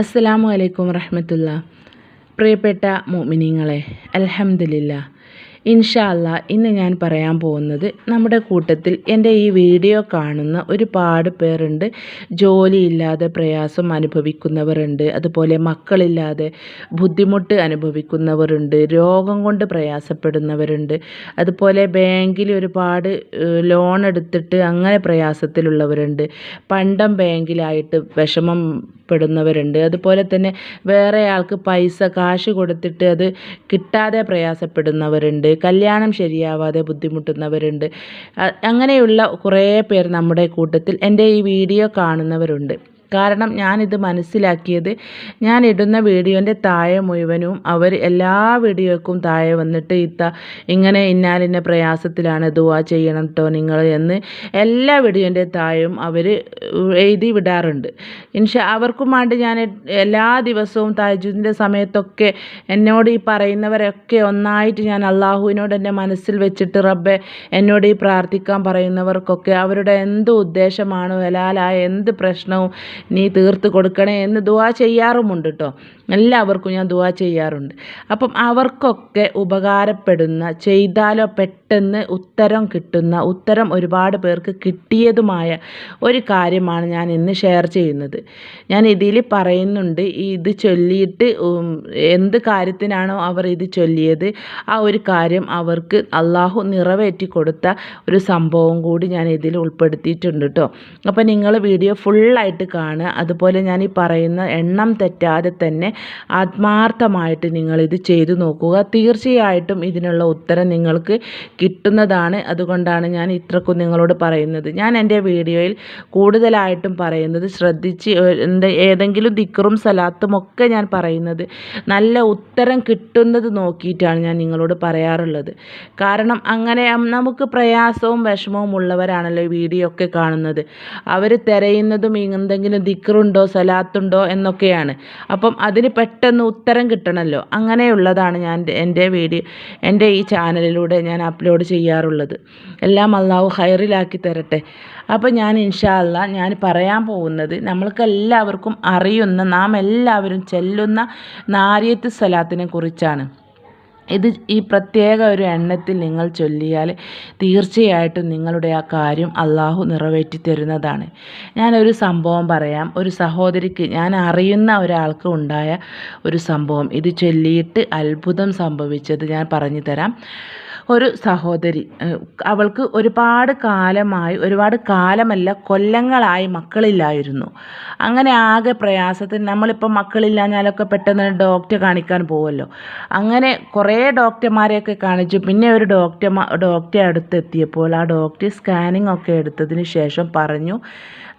അസ്സലാമു അലൈക്കും വറഹമത്തുള്ള പ്രിയപ്പെട്ട മോമിനിങ്ങളെ അൽഹംദുലില്ല ഇൻഷാ അല്ലാ ഇന്ന് ഞാൻ പറയാൻ പോകുന്നത് നമ്മുടെ കൂട്ടത്തിൽ എന്റെ ഈ വീഡിയോ കാണുന്ന ഒരുപാട് പേരുണ്ട്. ജോലിയില്ലാതെ പ്രയാസം അനുഭവിക്കുന്നവരുണ്ട്. അതുപോലെ മക്കളില്ലാതെ ബുദ്ധിമുട്ട് അനുഭവിക്കുന്നവരുണ്ട്. രോഗം കൊണ്ട് പ്രയാസപ്പെടുന്നവരുണ്ട്. അതുപോലെ ബാങ്കിൽ ഒരുപാട് ലോൺ എടുത്തിട്ട് അങ്ങനെ പ്രയാസത്തിലുള്ളവരുണ്ട്. പണ്ടം ബാങ്കിലായിട്ട് വിഷമം പെടുന്നവരുണ്ട്. അതുപോലെ തന്നെ വേറെയാൾക്ക് പൈസ കാശ് കൊടുത്തിട്ട് അത് കിട്ടാതെ പ്രയാസപ്പെടുന്നവരുണ്ട്. കല്യാണം ശരിയാവാതെ ബുദ്ധിമുട്ടുന്നവരുണ്ട്. അങ്ങനെയുള്ള കുറേ പേർ നമ്മുടെ കൂട്ടത്തിൽ എന്റെ ഈ വീഡിയോ കാണുന്നവരുണ്ട്. കാരണം ഞാനിത് മനസ്സിലാക്കിയത് ഞാൻ ഇടുന്ന വീഡിയോന്റെ താഴെ മുഴുവനും അവർ എല്ലാ വീഡിയോക്കും താഴെ വന്നിട്ട് ഇത്ത ഇങ്ങനെ ഇന്നാലിന്ന പ്രയാസത്തിലാണ് ദുവാ ചെയ്യണം കേട്ടോ നിങ്ങൾ എന്ന് എല്ലാ വീഡിയോന്റെ താഴെയും അവർ എഴുതി വിടാറുണ്ട്. ഇൻഷ അവർക്കും വേണ്ടി ഞാൻ എല്ലാ ദിവസവും താജുദിന്റെ സമയത്തൊക്കെ എന്നോട് ഈ പറയുന്നവരൊക്കെ ഒന്നായിട്ട് ഞാൻ അള്ളാഹുവിനോട് എന്റെ മനസ്സിൽ വെച്ചിട്ട് റബ്ബെ എന്നോട് ഈ പ്രാർത്ഥിക്കാൻ പറയുന്നവർക്കൊക്കെ അവരുടെ എന്ത് ഉദ്ദേശമാണോ ഹലാലായ എന്ത് പ്രശ്നവും നീ തീർത്ത് കൊടുക്കണേ എന്ന് ദുവാ ചെയ്യാറുമുണ്ട് കേട്ടോ എല്ലാവർക്കും ഞാൻ ദുവാ ചെയ്യാറുണ്ട്. അപ്പം അവർക്കൊക്കെ ഉപകാരപ്പെടുന്ന ചെയ്താലോ പെട്ടെന്ന് ഉത്തരം കിട്ടുന്ന ഉത്തരം ഒരുപാട് പേർക്ക് കിട്ടിയതുമായ ഒരു കാര്യമാണ് ഞാൻ ഇന്ന് ഷെയർ ചെയ്യുന്നത്. ഞാൻ ഇതിൽ പറയുന്നുണ്ട് ഇത് ചൊല്ലിയിട്ട് എന്ത് കാര്യത്തിനാണോ അവർ ഇത് ചൊല്ലിയത് ആ ഒരു കാര്യം അവർക്ക് അള്ളാഹു നിറവേറ്റി കൊടുത്ത ഒരു സംഭവം കൂടി ഞാൻ ഇതിൽ ഉൾപ്പെടുത്തിയിട്ടുണ്ട് കേട്ടോ അപ്പോൾ നിങ്ങൾ വീഡിയോ ഫുള്ളായിട്ട് കാണുക. അതുപോലെ ഞാൻ ഈ പറയുന്ന എണ്ണം തെറ്റാതെ തന്നെ ആത്മാർത്ഥമായിട്ട് നിങ്ങളിത് ചെയ്തു നോക്കുക. തീർച്ചയായിട്ടും ഇതിനുള്ള ഉത്തരം നിങ്ങൾക്ക് കിട്ടുന്നതാണ്. അതുകൊണ്ടാണ് ഞാൻ ഇത്രക്കും നിങ്ങളോട് പറയുന്നത്. ഞാൻ എന്റെ വീഡിയോയിൽ കൂടുതലായിട്ടും പറയുന്നത് ശ്രദ്ധിച്ച് ഏതെങ്കിലും ദിക്കറും സലാത്തും ഒക്കെ ഞാൻ പറയുന്നത് നല്ല ഉത്തരം കിട്ടുന്നത് നോക്കിയിട്ടാണ് ഞാൻ നിങ്ങളോട് പറയാറുള്ളത്. കാരണം അങ്ങനെ നമുക്ക് പ്രയാസവും വിഷമവും ഉള്ളവരാണല്ലോ വീഡിയോ ഒക്കെ കാണുന്നത്. അവർ തിരയുന്നതും എന്തെങ്കിലും ദിക്കറുണ്ടോ സലാത്തുണ്ടോ എന്നൊക്കെയാണ്. അപ്പം അതിന് പെട്ടെന്ന് ഉത്തരം കിട്ടണമല്ലോ അങ്ങനെയുള്ളതാണ് ഞാൻ എന്റെ വീഡിയോ എന്റെ ഈ ചാനലിലൂടെ ഞാൻ അപ്ലോഡ് ചെയ്യാറുള്ളത്. എല്ലാം അള്ളാഹു ഹൈറിലാക്കി തരട്ടെ. അപ്പോൾ ഞാൻ ഇൻഷാ അല്ല ഞാൻ പറയാൻ പോകുന്നത് നമ്മൾക്ക് എല്ലാവർക്കും അറിയുന്ന നാം എല്ലാവരും ചെല്ലുന്ന നാരിയത്ത് സ്ഥലത്തിനെ കുറിച്ചാണ്. ഇത് ഈ പ്രത്യേക ഒരു എണ്ണത്തിൽ നിങ്ങൾ ചൊല്ലിയാൽ തീർച്ചയായിട്ടും നിങ്ങളുടെ ആ കാര്യം അള്ളാഹു നിറവേറ്റി തരുന്നതാണ്. ഞാനൊരു സംഭവം പറയാം. ഒരു സഹോദരിക്ക് ഞാൻ അറിയുന്ന ഒരാൾക്ക് ഉണ്ടായ ഒരു സംഭവം. ഇത് ചൊല്ലിയിട്ട് അത്ഭുതം സംഭവിച്ചത് ഞാൻ പറഞ്ഞു തരാം. ഒരു സഹോദരി. അവൾക്ക് ഒരുപാട് കാലമായി ഒരുപാട് കാലമല്ല കൊല്ലങ്ങളായി മക്കളില്ലായിരുന്നു. അങ്ങനെ ആകെ പ്രയാസത്തിൽ നമ്മളിപ്പോൾ മക്കളില്ലാഞ്ഞാലൊക്കെ പെട്ടെന്ന് ഡോക്ടറെ കാണിക്കാൻ പോകുമല്ലോ അങ്ങനെ കുറേ ഡോക്ടർമാരെയൊക്കെ കാണിച്ചു. പിന്നെ ഒരു ഡോക്ടർ ഡോക്ടറെ അടുത്തെത്തിയപ്പോൾ ആ ഡോക്ടർ സ്കാനിങ് ഒക്കെ എടുത്തതിന് ശേഷം പറഞ്ഞു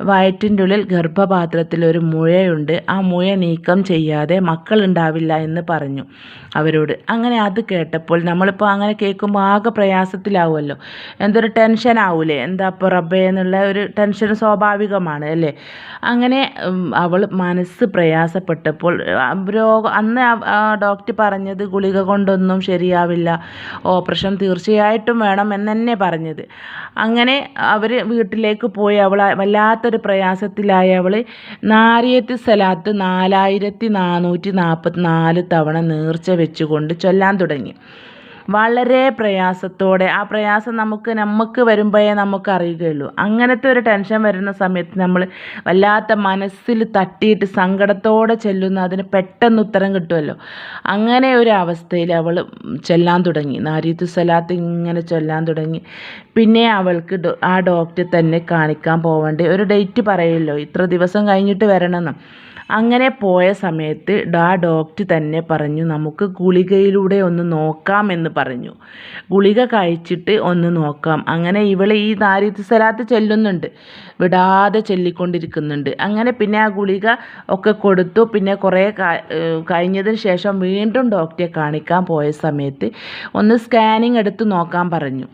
വയറ്റിന്റെ ഉള്ളിൽ ഗർഭപാത്രത്തിൽ ഒരു മുഴയുണ്ട്. ആ മുഴ നീക്കം ചെയ്യാതെ മക്കളുണ്ടാവില്ല എന്ന് പറഞ്ഞു അവരോട്. അങ്ങനെ അത് കേട്ടപ്പോൾ നമ്മളിപ്പോൾ അങ്ങനെ കേൾക്കുമ്പോൾ ആകെ പ്രയാസത്തിലാവുമല്ലോ. എന്തൊരു ടെൻഷൻ ആവൂലേ? എന്താ ഇപ്പോൾ റബ്ബേ എന്നുള്ള ഒരു ടെൻഷൻ സ്വാഭാവികമാണ് അല്ലേ? അങ്ങനെ അവൾ മനസ്സ് പ്രയാസപ്പെട്ടപ്പോൾ രോഗം അന്ന് ഡോക്ടർ പറഞ്ഞത് ഗുളിക കൊണ്ടൊന്നും ശരിയാവില്ല. ഓപ്പറേഷൻ തീർച്ചയായിട്ടും വേണം എന്ന് പറഞ്ഞത്. അങ്ങനെ അവർ വീട്ടിലേക്ക് പോയി അവൾ വല്ലാത്തൊരു പ്രയാസത്തിലായ അവൾ നാരിയത്ത് സലാത്ത് നാലായിരത്തി നാനൂറ്റി നാൽപ്പത്തി നാല് തവണ നേർച്ച വെച്ചുകൊണ്ട് ചൊല്ലാൻ തുടങ്ങി. വളരെ പ്രയാസത്തോടെ ആ പ്രയാസം നമുക്ക് നമുക്ക് വരുമ്പോഴേ നമുക്ക് അറിയുകയുള്ളൂ അങ്ങനത്തെ ഒരു ടെൻഷൻ വരുന്ന സമയത്ത് നമ്മൾ വല്ലാത്ത മനസ്സിൽ തട്ടിയിട്ട് സങ്കടത്തോടെ ചെല്ലുന്ന അതിന് പെട്ടെന്ന് ഉത്തരം കിട്ടുമല്ലോ അങ്ങനെ ഒരു അവസ്ഥയിൽ അവൾ ചെല്ലാൻ തുടങ്ങി. നാരീത്തു സലാത്ത് ഇങ്ങനെ ചൊല്ലാൻ തുടങ്ങി. പിന്നെ അവൾക്ക് ആ ഡോക്ടറെ തന്നെ കാണിക്കാൻ പോവേണ്ടി. ഒരു ഡേറ്റ് പറയല്ലോ ഇത്ര ദിവസം കഴിഞ്ഞിട്ട് വരണമെന്ന് അങ്ങനെ പോയ സമയത്ത് ഡാ ഡോക്ടർ തന്നെ പറഞ്ഞു നമുക്ക് ഗുളികയിലൂടെ ഒന്ന് നോക്കാം എന്ന് പറഞ്ഞു. ഗുളിക കഴിച്ചിട്ട് ഒന്ന് നോക്കാം. അങ്ങനെ ഇവൾ ഈ ദാരിദ്ര്യ സ്ഥലത്ത് ചെല്ലുന്നുണ്ട്. വിടാതെ ചെല്ലിക്കൊണ്ടിരിക്കുന്നുണ്ട്. അങ്ങനെ പിന്നെ ആ ഗുളിക ഒക്കെ കൊടുത്തു. പിന്നെ കുറേ കഴിഞ്ഞതിന് ശേഷം വീണ്ടും ഡോക്ടറെ കാണിക്കാൻ പോയ സമയത്ത് ഒന്ന് സ്കാനിങ് എടുത്ത് നോക്കാൻ പറഞ്ഞു.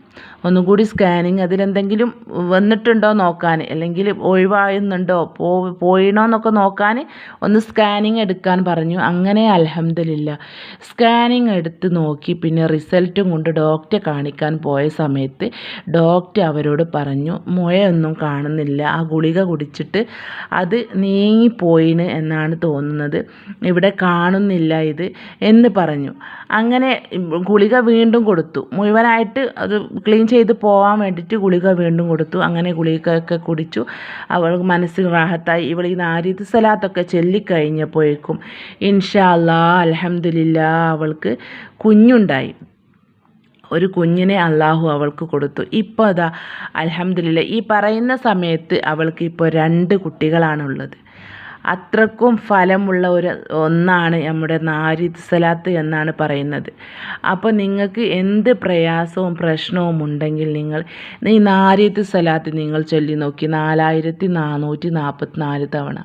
ഒന്നുകൂടി സ്കാനിങ് അതിലെന്തെങ്കിലും വന്നിട്ടുണ്ടോ നോക്കാൻ? അല്ലെങ്കിൽ ഒഴിവായുന്നുണ്ടോ? പോ പോയിണോ എന്നൊക്കെ നോക്കാൻ ഒന്ന് സ്കാനിങ് എടുക്കാൻ പറഞ്ഞു. അങ്ങനെ അലഹമില്ല സ്കാനിങ് എടുത്ത് നോക്കി. പിന്നെ റിസൾട്ടും കൊണ്ട് ഡോക്ടറെ കാണിക്കാൻ പോയ സമയത്ത് ഡോക്ടർ അവരോട് പറഞ്ഞു മുഴയൊന്നും കാണുന്നില്ല. ആ ഗുളിക കുടിച്ചിട്ട് അത് നീങ്ങിപ്പോയിന് എന്നാണ് തോന്നുന്നത്. ഇവിടെ കാണുന്നില്ല ഇത് എന്ന് പറഞ്ഞു. അങ്ങനെ ഗുളിക വീണ്ടും കൊടുത്തു. മുഴുവനായിട്ട് അത് ക്ലീൻ ചെയ്ത് പോകാൻ വേണ്ടിയിട്ട് ഗുളിക വീണ്ടും കൊടുത്തു. അങ്ങനെ ഗുളികയൊക്കെ കുടിച്ചു. അവൾക്ക് മനസ്സിൽ റാഹത്തായി. ഇവൾ ഈ നാരീത് സലാത്തൊക്കെ ചൊല്ലിക്കഴിഞ്ഞപ്പോഴേക്കും ഇൻഷാ അല്ലാ അലഹമില്ല അവൾക്ക് കുഞ്ഞുണ്ടായി. ഒരു കുഞ്ഞിനെ അള്ളാഹു അവൾക്ക് കൊടുത്തു. ഇപ്പോൾ അതാ അലഹമില്ല ഈ പറയുന്ന സമയത്ത് അവൾക്ക് ഇപ്പോൾ രണ്ട് കുട്ടികളാണുള്ളത്. അത്രക്കും ഫലമുള്ള ഒരു ഒന്നാണ് നമ്മുടെ നാരിദ് സലാത്ത് എന്നാണ് പറയുന്നത്. അപ്പോൾ നിങ്ങൾക്ക് എന്ത് പ്രയാസവും പ്രശ്നവും ഉണ്ടെങ്കിൽ നിങ്ങൾ ഈ നാരിദ് സലാത്ത് നിങ്ങൾ ചൊല്ലി നോക്കി. നാലായിരത്തി നാനൂറ്റി നാൽപ്പത്തി നാല് തവണ.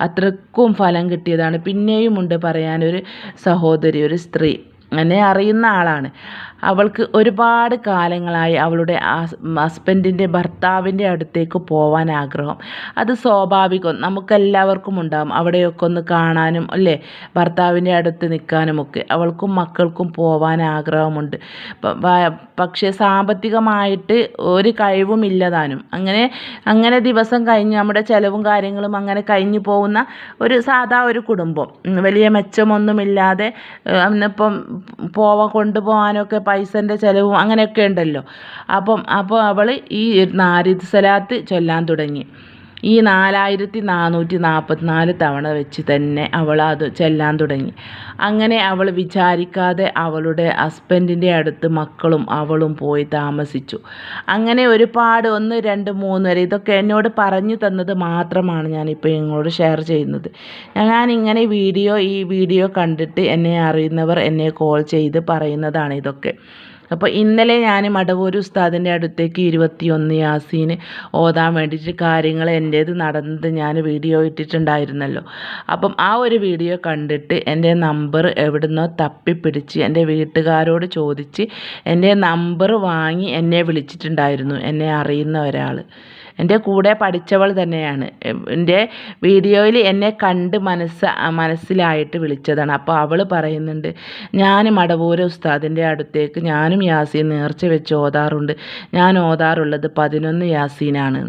അത്രക്കും ഫലം കിട്ടിയതാണ്. പിന്നെയുമുണ്ട് പറയാനൊരു സഹോദരി ഒരു സ്ത്രീ. എന്നെ അറിയുന്ന ആളാണ്. അവൾക്ക് ഒരുപാട് കാലങ്ങളായി അവളുടെ ഹസ്ബൻഡിന്റെ ഭർത്താവിന്റെ അടുത്തേക്ക് പോവാൻ ആഗ്രഹം. അത് സ്വാഭാവികം. നമുക്കെല്ലാവർക്കും ഉണ്ടാകും അവിടെയൊക്കെ ഒന്ന് കാണാനും അല്ലേ? ഭർത്താവിന്റെ അടുത്ത് നിൽക്കാനുമൊക്കെ അവൾക്കും മക്കൾക്കും പോവാൻ ആഗ്രഹമുണ്ട്. പക്ഷേ സാമ്പത്തികമായിട്ട് ഒരു കഴിവുമില്ലതാനും അങ്ങനെ അങ്ങനെ ദിവസം കഴിഞ്ഞ് നമ്മുടെ ചിലവും കാര്യങ്ങളും അങ്ങനെ കഴിഞ്ഞു പോകുന്ന ഒരു സാധാ ഒരു കുടുംബം. വലിയ മെച്ചമൊന്നുമില്ലാതെ ഇന്നിപ്പം പോവാൻ കൊണ്ടുപോകാനൊക്കെ പൈസന്റെ ചിലവും അങ്ങനെയൊക്കെ ഉണ്ടല്ലോ. അപ്പം അപ്പോൾ അവൾ ഈ നാരിദ് സലാത്ത് ചൊല്ലാൻ തുടങ്ങി. ഈ നാലായിരത്തി നാനൂറ്റി നാൽപ്പത്തിനാല് തവണ വെച്ച് തന്നെ അവൾ അത് ചെല്ലാൻ തുടങ്ങി. അങ്ങനെ അവൾ വിചാരിക്കാതെ അവളുടെ ഹസ്ബൻഡിന്റെ അടുത്ത് മക്കളും അവളും പോയി താമസിച്ചു. അങ്ങനെ ഒരുപാട് ഒന്ന് രണ്ട് മൂന്ന് വരെ ഇതൊക്കെ എന്നോട് പറഞ്ഞു തന്നത് മാത്രമാണ് ഞാനിപ്പോൾ നിങ്ങളോട് ഷെയർ ചെയ്യുന്നത്. ഞാൻ ഇങ്ങനെ വീഡിയോ ഈ വീഡിയോ കണ്ടിട്ട് എന്നെ അറിയുന്നവർ എന്നെ കോൾ ചെയ്ത് പറയുന്നതാണ് ഇതൊക്കെ. അപ്പോൾ ഇന്നലെ ഞാൻ മടവൂർ ഉസ്താദിന്റെ അടുത്തേക്ക് ഇരുപത്തിയൊന്ന് യാസീന് ഓതാൻ വേണ്ടിയിട്ട് കാര്യങ്ങൾ എന്റേത് നടന്നത് ഞാൻ വീഡിയോ ഇട്ടിട്ടുണ്ടായിരുന്നല്ലോ. അപ്പം ആ ഒരു വീഡിയോ കണ്ടിട്ട് എന്റെ നമ്പർ എവിടുന്നോ തപ്പിപ്പിടിച്ച് എന്റെ വീട്ടുകാരോട് ചോദിച്ച് എന്റെ നമ്പർ വാങ്ങി എന്നെ വിളിച്ചിട്ടുണ്ടായിരുന്നു എന്നെ അറിയുന്ന ഒരാൾ. എന്റെ കൂടെ പഠിച്ചവൾ തന്നെയാണ്. എന്റെ വീഡിയോയിൽ എന്നെ കണ്ട് മനസ്സ മനസ്സിലായിട്ട് വിളിച്ചതാണ്. അപ്പോൾ അവൾ പറയുന്നുണ്ട് ഞാൻ മടവൂര ഉസ്താദിന്റെ അടുത്തേക്ക് ഞാനും യാസീൻ നേർച്ച വെച്ച് ഓതാറുണ്ട്. ഞാൻ ഓതാറുള്ളത് പതിനൊന്ന് യാസീനാണ്.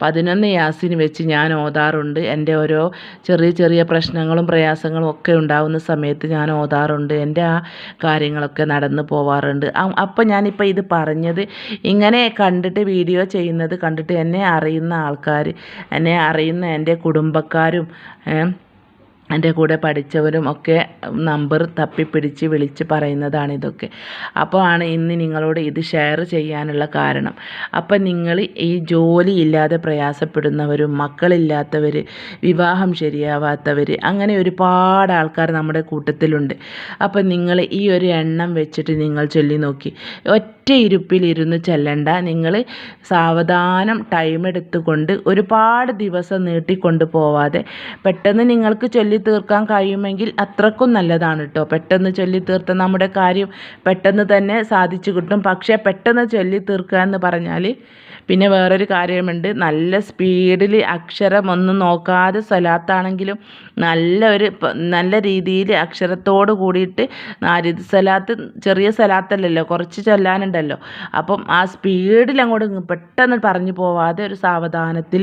പതിനൊന്ന് യാസിന് വെച്ച് ഞാൻ ഓതാറുണ്ട്. എന്റെ ഓരോ ചെറിയ ചെറിയ പ്രശ്നങ്ങളും പ്രയാസങ്ങളും ഒക്കെ ഉണ്ടാകുന്ന സമയത്ത് ഞാൻ ഓതാറുണ്ട്. എന്റെ ആ കാര്യങ്ങളൊക്കെ നടന്നു പോവാറുണ്ട്. അപ്പം ഞാനിപ്പോൾ ഇത് പറഞ്ഞത് ഇങ്ങനെ കണ്ടിട്ട് വീഡിയോ ചെയ്യുന്നത് കണ്ടിട്ട് എന്നെ അറിയുന്ന ആൾക്കാർ എന്നെ അറിയുന്ന എന്റെ കുടുംബക്കാരും എന്റെ കൂടെ പഠിച്ചവരും ഒക്കെ നമ്പർ തപ്പിപ്പിടിച്ച് വിളിച്ച് പറയുന്നതാണ് ഇതൊക്കെ. അപ്പോൾ ആണ് ഇന്ന് നിങ്ങളോട് ഇത് ഷെയർ ചെയ്യാനുള്ള കാരണം. അപ്പം നിങ്ങൾ ഈ ജോലി ഇല്ലാതെ പ്രയാസപ്പെടുന്നവരും മക്കളില്ലാത്തവർ വിവാഹം ശരിയാവാത്തവർ അങ്ങനെ ഒരുപാട് ആൾക്കാർ നമ്മുടെ കൂട്ടത്തിലുണ്ട്. അപ്പം നിങ്ങൾ ഈ ഒരു എണ്ണം വെച്ചിട്ട് നിങ്ങൾ ചൊല്ലി നോക്കി. ഒറ്റ ഇരുപ്പിലിരുന്ന് ചെല്ലണ്ട. നിങ്ങൾ സാവധാനം ടൈം എടുത്തുകൊണ്ട് ഒരുപാട് ദിവസം നീട്ടിക്കൊണ്ട് പോവാതെ പെട്ടെന്ന് നിങ്ങൾക്ക് ചൊല്ലി ചൊല്ലി തീർക്കാൻ കഴിയുമെങ്കിൽ അത്രക്കും നല്ലതാണ് കേട്ടോ പെട്ടെന്ന് ചൊല്ലി നമ്മുടെ കാര്യം പെട്ടെന്ന് തന്നെ സാധിച്ചു കിട്ടും. പക്ഷേ പെട്ടെന്ന് ചൊല്ലി തീർക്കുക എന്ന് പറഞ്ഞാൽ പിന്നെ വേറൊരു കാര്യമുണ്ട്. നല്ല സ്പീഡിൽ അക്ഷരം ഒന്നും നോക്കാതെ സ്വലാത്താണെങ്കിലും നല്ല ഒരു നല്ല രീതിയിൽ അക്ഷരത്തോട് കൂടിയിട്ട് നാരിത് സലാത്ത് ചെറിയ സലാത്തല്ലല്ലോ കുറച്ച് ചൊല്ലാനുണ്ടല്ലോ. അപ്പം ആ സ്പീഡിൽ അങ്ങോട്ട് പെട്ടെന്ന് പറഞ്ഞു പോവാതെ ഒരു സാവധാനത്തിൽ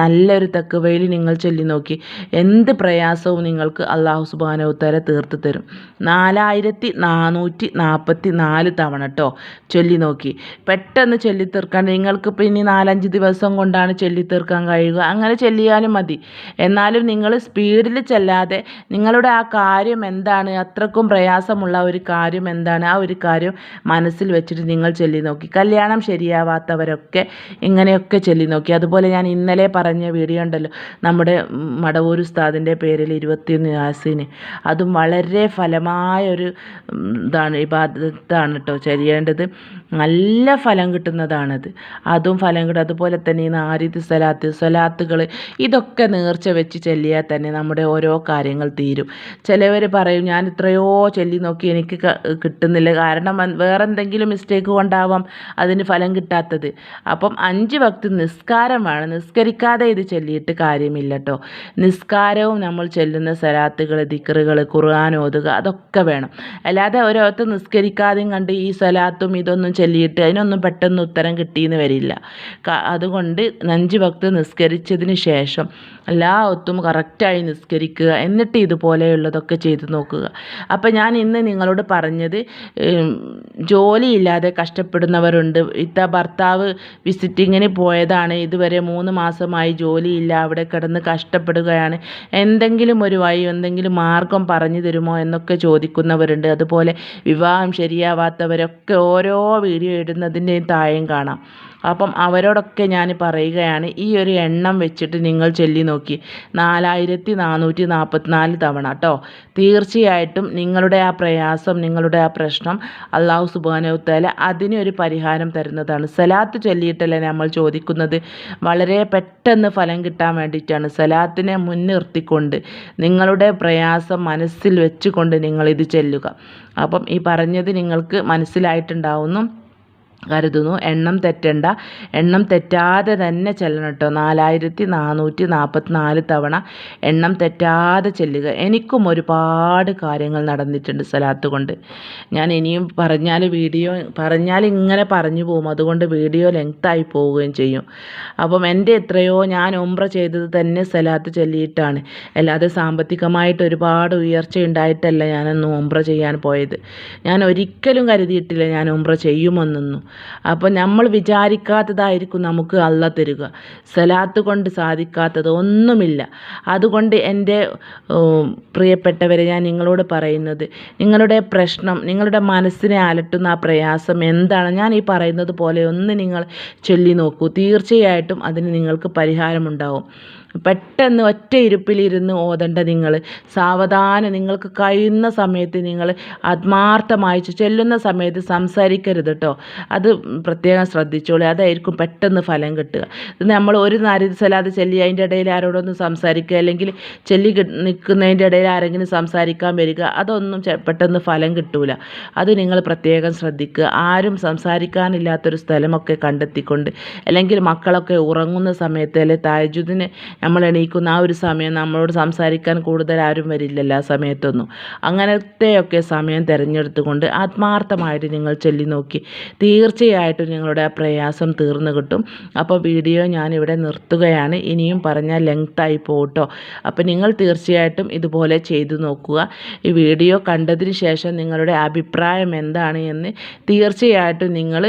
നല്ലൊരു തെക്കുവയിൽ നിങ്ങൾ ചൊല്ലി നോക്കി. എന്ത് പ്രയാസവും നിങ്ങൾക്ക് അള്ളാഹു സുബാനോത്തര തീർത്ത് തരും. നാലായിരത്തി നാനൂറ്റി നാൽപ്പത്തി നാല് തവണ കേട്ടോ ചൊല്ലി നോക്കി. പെട്ടെന്ന് ചൊല്ലി തീർക്കാൻ നിങ്ങൾക്ക് ഇനി നാലഞ്ച് ദിവസം കൊണ്ടാണ് ചൊല്ലിത്തീർക്കാൻ കഴിയുക. അങ്ങനെ ചൊല്ലിയാലും മതി. എന്നാലും നിങ്ങൾ സ്പീഡിൽ ചെല്ലാതെ നിങ്ങളുടെ ആ കാര്യം എന്താണ് അത്രക്കും പ്രയാസമുള്ള ഒരു കാര്യം എന്താണ് ആ ഒരു കാര്യം മനസ്സിൽ വെച്ചിട്ട് നിങ്ങൾ ചൊല്ലി നോക്കി. കല്യാണം ശരിയാവാത്തവരൊക്കെ ഇങ്ങനെയൊക്കെ ചൊല്ലി നോക്കി. അതുപോലെ ഞാൻ ഇന്നലെ പറഞ്ഞ വീഡിയോ ഉണ്ടല്ലോ നമ്മുടെ മടവൂർ ഉസ്താദിന്റെ പേരിൽ ഇരുപത്തിയൊന്ന് യാസിന്. അതും വളരെ ഫലമായ ഒരു ഇതാണ് ഇബാദത്താണ് കേട്ടോ ചെയ്യേണ്ടത് നല്ല ഫലം കിട്ടുന്നതാണത്. അതും ഫലം കിട്ടും. അതുപോലെ തന്നെ ഈ നാരിത് സ്വലാത്ത് സ്വലാത്തുകൾ ഇതൊക്കെ നേർച്ച വെച്ച് ചെല്ലിയാൽ തന്നെ നമ്മുടെ ഓരോ കാര്യങ്ങൾ തീരും. ചിലവർ പറയും ഞാൻ ഇത്രയോ ചൊല്ലി നോക്കി എനിക്ക് കിട്ടുന്നില്ല. കാരണം വേറെ എന്തെങ്കിലും മിസ്റ്റേക്ക് കൊണ്ടാവാം അതിന് ഫലം കിട്ടാത്തത്. അപ്പം അഞ്ച് ഭക്തി നിസ്കാരം വേണം നിസ്കരിക്കാതെ ഇത് ചൊല്ലിയിട്ട് കാര്യമില്ല കേട്ടോ നിസ്കാരവും നമ്മൾ ചെല്ലുന്ന സലാത്തുകൾ ദിക്കറുകൾ ഖുർആൻ ഓതുക അതൊക്കെ വേണം. അല്ലാതെ ഒരോത്ത് നിസ്കരിക്കാതെയും കണ്ട് ഈ സലാത്തും ഇതൊന്നും ചൊല്ലിയിട്ട് അതിനൊന്നും പെട്ടെന്ന് ഉത്തരം കിട്ടിയെന്ന് വരില്ല. അതുകൊണ്ട് അഞ്ച് ഭക്ത് നിസ്കരിച്ചതിന് ശേഷം എല്ലാ ഒത്തും കറക്റ്റായി നിസ്കരിക്കുക എന്നിട്ട് ഇതുപോലെയുള്ളതൊക്കെ ചെയ്തു നോക്കുക. അപ്പോൾ ഞാൻ ഇന്ന് നിങ്ങളോട് പറഞ്ഞത് ജോലിയില്ലാതെ കഷ്ടപ്പെടുന്നവരുണ്ട്. ഇത്ത ഭർത്താവ് വിസിറ്റിങ്ങിന് പോയതാണ് ഇതുവരെ മൂന്ന് മാസമായി ജോലിയില്ല അവിടെ കിടന്ന് കഷ്ടപ്പെടുകയാണ്. എന്തെങ്കിലും ഒരു വഴി എന്തെങ്കിലും മാർഗം പറഞ്ഞു തരുമോ എന്നൊക്കെ ചോദിക്കുന്നവരുണ്ട്. അതുപോലെ വിവാഹം ശരിയാവാത്തവരൊക്കെ ഓരോ വീഡിയോ ഇടുന്നതിന്റെയും താഴെയും കാണാം. അപ്പം അവരോടൊക്കെ ഞാൻ പറയുകയാണ് ഈ ഒരു എണ്ണം വെച്ചിട്ട് നിങ്ങൾ ചൊല്ലി നോക്കി. നാലായിരത്തി നാനൂറ്റി നാൽപ്പത്തിനാല് തവണ കേട്ടോ തീർച്ചയായിട്ടും നിങ്ങളുടെ ആ പ്രയാസം നിങ്ങളുടെ ആ പ്രശ്നം അള്ളാഹു സുബാനവുത്താല അതിനൊരു പരിഹാരം തരുന്നതാണ്. സലാത്ത് ചൊല്ലിയിട്ടല്ല നമ്മൾ ചോദിക്കുന്നത്? വളരെ പെട്ടെന്ന് ഫലം കിട്ടാൻ വേണ്ടിയിട്ടാണ് സലാത്തിനെ മുൻനിർത്തിക്കൊണ്ട് നിങ്ങളുടെ പ്രയാസം മനസ്സിൽ വെച്ചുകൊണ്ട് നിങ്ങളിത് ചെല്ലുക. അപ്പം ഈ പറഞ്ഞത് നിങ്ങൾക്ക് മനസ്സിലായിട്ടുണ്ടാവുന്നു. കരുതുന്നു. എണ്ണം തെറ്റണ്ട. എണ്ണം തെറ്റാതെ തന്നെ ചെല്ലണം കേട്ടോ നാലായിരത്തി നാനൂറ്റി നാൽപ്പത്തിനാല് തവണ എണ്ണം തെറ്റാതെ ചെല്ലുക. എനിക്കും ഒരുപാട് കാര്യങ്ങൾ നടന്നിട്ടുണ്ട് സലാത്ത് കൊണ്ട്. ഞാൻ ഇനിയും പറഞ്ഞാൽ വീഡിയോ പറഞ്ഞാൽ ഇങ്ങനെ പറഞ്ഞു പോകും. അതുകൊണ്ട് വീഡിയോ ലെങ്ത്തായി പോവുകയും ചെയ്യും. അപ്പം എന്റെ എത്രയോ ഞാൻ ഉംറ ചെയ്തത് തന്നെ സലാത്ത് ചെല്ലിയിട്ടാണ്. അല്ലാതെ സാമ്പത്തികമായിട്ട് ഒരുപാട് ഉയർച്ച ഉണ്ടായിട്ടല്ല ഞാനൊന്നും ഉംറ ചെയ്യാൻ പോയത്. ഞാൻ ഒരിക്കലും കരുതിയിട്ടില്ല ഞാൻ ഉംറ ചെയ്യുമെന്നൊന്നും. അപ്പോൾ നമ്മൾ വിചാരിക്കാത്തതായിരിക്കും നമുക്ക് അല്ല തരിക. സലാത്ത് കൊണ്ട് സാധിക്കാത്തത് ഒന്നുമില്ല. അതുകൊണ്ട് എന്റെ പ്രിയപ്പെട്ടവരെ ഞാൻ നിങ്ങളോട് പറയുന്നത് നിങ്ങളുടെ പ്രശ്നം നിങ്ങളുടെ മനസ്സിനെ അലട്ടുന്ന ആ പ്രയാസം എന്താണ്? ഞാൻ ഈ പറയുന്നത് പോലെ ഒന്ന് നിങ്ങൾ ചൊല്ലി നോക്കൂ. തീർച്ചയായിട്ടും അതിന് നിങ്ങൾക്ക് പരിഹാരമുണ്ടാവും. പെട്ടെന്ന് ഒറ്റ ഇരുപ്പിലിരുന്ന് ഓതണ്ട നിങ്ങൾ. സാവധാനം നിങ്ങൾക്ക് കഴിയുന്ന സമയത്ത് നിങ്ങൾ ആത്മാർത്ഥമായി ചെല്ലുന്ന സമയത്ത് സംസാരിക്കരുത് കേട്ടോ അത് പ്രത്യേകം ശ്രദ്ധിച്ചോളൂ. അതായിരിക്കും പെട്ടെന്ന് ഫലം കിട്ടുക. നമ്മൾ ഒരു നാരിത് ചെല്ലി അതിന്റെ ഇടയിൽ ആരോടൊന്ന് സംസാരിക്കുക. അല്ലെങ്കിൽ ചെല്ലി നിൽക്കുന്നതിന്റെ ഇടയിൽ ആരെങ്കിലും സംസാരിക്കാൻ വരിക. അതൊന്നും പെട്ടെന്ന് ഫലം കിട്ടൂല. അത് നിങ്ങൾ പ്രത്യേകം ശ്രദ്ധിക്കുക. ആരും സംസാരിക്കാനില്ലാത്തൊരു സ്ഥലമൊക്കെ കണ്ടെത്തിക്കൊണ്ട് അല്ലെങ്കിൽ മക്കളൊക്കെ ഉറങ്ങുന്ന സമയത്ത് അല്ലെ താജുദിന് നമ്മൾ എണീക്കുന്ന ആ ഒരു സമയം നമ്മളോട് സംസാരിക്കാൻ കൂടുതൽ ആരും വരില്ലല്ല ആ സമയത്തൊന്നും. അങ്ങനത്തെയൊക്കെ സമയം തിരഞ്ഞെടുത്തുകൊണ്ട് ആത്മാർത്ഥമായിട്ട് നിങ്ങൾ ചൊല്ലി നോക്കി തീർച്ചയായിട്ടും നിങ്ങളുടെ ആ പ്രയാസം തീർന്നു കിട്ടും. അപ്പോൾ വീഡിയോ ഞാനിവിടെ നിർത്തുകയാണ്. ഇനിയും പറഞ്ഞാൽ ലെങ്ത്തായി പോട്ടോ. അപ്പോൾ നിങ്ങൾ തീർച്ചയായിട്ടും ഇതുപോലെ ചെയ്തു നോക്കുക. ഈ വീഡിയോ കണ്ടതിന് ശേഷം നിങ്ങളുടെ അഭിപ്രായം എന്താണ് എന്ന് തീർച്ചയായിട്ടും നിങ്ങൾ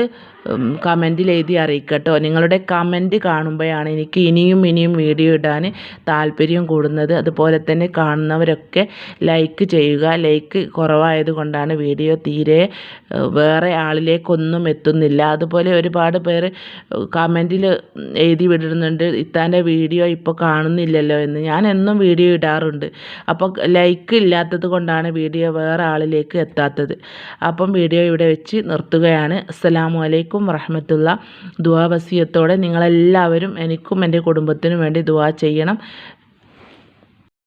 കമന്റിൽ എഴുതി അറിയിക്കട്ടോ. നിങ്ങളുടെ കമന്റ് കാണുമ്പോഴാണ് എനിക്ക് ഇനിയും ഇനിയും വീഡിയോ ഇടാൻ താല്പര്യം കൂടുന്നത്. അതുപോലെ തന്നെ കാണുന്നവരൊക്കെ ലൈക്ക് ചെയ്യുക. ലൈക്ക് കുറവായത് കൊണ്ടാണ് വീഡിയോ തീരെ വേറെ ആളിലേക്കൊന്നും എത്തുന്നില്ല. അതുപോലെ ഒരുപാട് പേര് കമന്റിൽ എഴുതി വിടുന്നുണ്ട്. ഇത്താന്റെ വീഡിയോ ഇപ്പോൾ കാണുന്നില്ലല്ലോ എന്ന്. ഞാൻ എന്നും വീഡിയോ ഇടാറുണ്ട്. അപ്പോൾ ലൈക്ക് ഇല്ലാത്തത് കൊണ്ടാണ് വീഡിയോ വേറെ ആളിലേക്ക് എത്താത്തത്. അപ്പം വീഡിയോ ഇവിടെ വെച്ച് നിർത്തുകയാണ്. അസ്സലാമു അലൈക്കും വറഹമത്തുള്ള ദുവാ വസിയത്തോടെ നിങ്ങളെല്ലാവരും എനിക്കും എന്റെ കുടുംബത്തിനും വേണ്ടി ദുവാ ചെയ്യണം.